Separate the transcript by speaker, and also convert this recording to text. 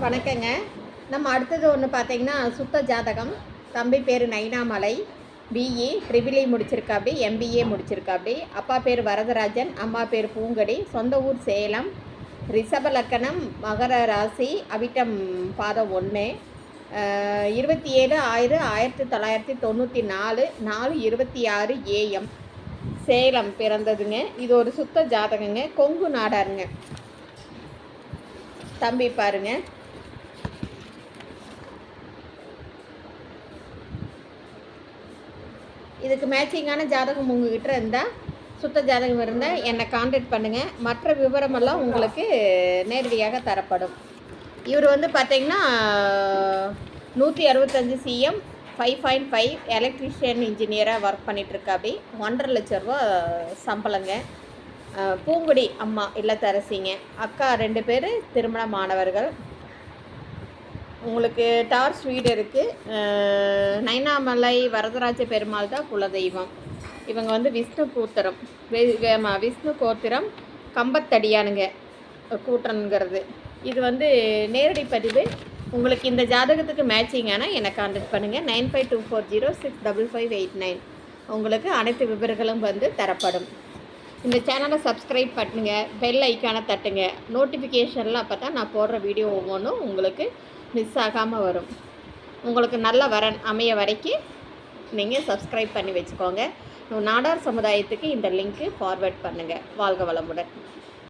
Speaker 1: வணக்கங்க. நம்ம அடுத்தது ஒன்று பார்த்தீங்கன்னா சுத்த ஜாதகம். தம்பி பேர் நைனாமலை. பிஇ ட்ரிபிள்இ முடிச்சிருக்காப்படி எம்பிஏ முடிச்சிருக்காப்படி அப்பா பேர் வரதராஜன் அம்மா பேர் பூங்கடி. சொந்த ஊர் சேலம். ரிஷப லக்கணம் மகர ராசி அவிட்டம் பாதம் ஒன்று இருபத்தி ஏழு ஆயிரம் ஆயிரத்தி தொள்ளாயிரத்தி தொண்ணூற்றி நாலு நாலு இருபத்தி ஆறு ஏஎம் சேலம் பிறந்ததுங்க. இது ஒரு சுத்த ஜாதகங்க. கொங்கு நாடாருங்க. தம்பி பாருங்க. இதுக்கு மேட்சிங்கான ஜாதகம் உங்ககிட்ட இருந்தால் சுத்த ஜாதகம் இருந்தால் என்னை காண்டாக்ட் பண்ணுங்கள் மற்ற விவரமெல்லாம் உங்களுக்கு நேரடியாக தரப்படும். இவர் வந்து பார்த்தீங்கன்னா நூற்றி அறுபத்தஞ்சு cm five point five electrician இன்ஜினியராக ஒர்க் பண்ணிகிட்ருக்காப்படி ஒன்றரை லட்ச ரூபா சம்பளங்க. பூங்குடி அம்மா இல்லத்தரசிங்க. அக்கா ரெண்டு பேர் திருமண மாணவர்கள் உங்களுக்கு டார்ச் வீடு இருக்குது நைனாமலை வரதராஜ பெருமாள் தான் குலதெய்வம். இவங்க வந்து விஷ்ணு கூத்திரம். விஷ்ணு கோத்திரம் கம்பத்தடியானுங்க கூட்டணுங்கிறது இது வந்து நேரடி பதிவு. உங்களுக்கு இந்த ஜாதகத்துக்கு மேட்சிங் ஆனால் என்னை கான்டாக்ட் பண்ணுங்கள் nine five two four zero six double five eight nine. உங்களுக்கு அனைத்து விவரங்களும் வந்து தரப்படும். இந்த சேனலை சப்ஸ்கிரைப் பண்ணுங்க பெல் ஐக்கானை தட்டுங்க. நோட்டிஃபிகேஷன்லாம் அப்போ தான் நான் போடுற வீடியோ ஒவ்வொன்றும் உங்களுக்கு மிஸ் ஆகாமல் வரும். உங்களுக்கு நல்ல வரன் அமைய வரைக்கும் நீங்கள் சப்ஸ்கிரைப் பண்ணி வச்சுக்கோங்க. நாடார் சமுதாயத்துக்கு இந்த லிங்க்கு ஃபார்வேர்ட் பண்ணுங்கள் வாழ்க வளமுடன்.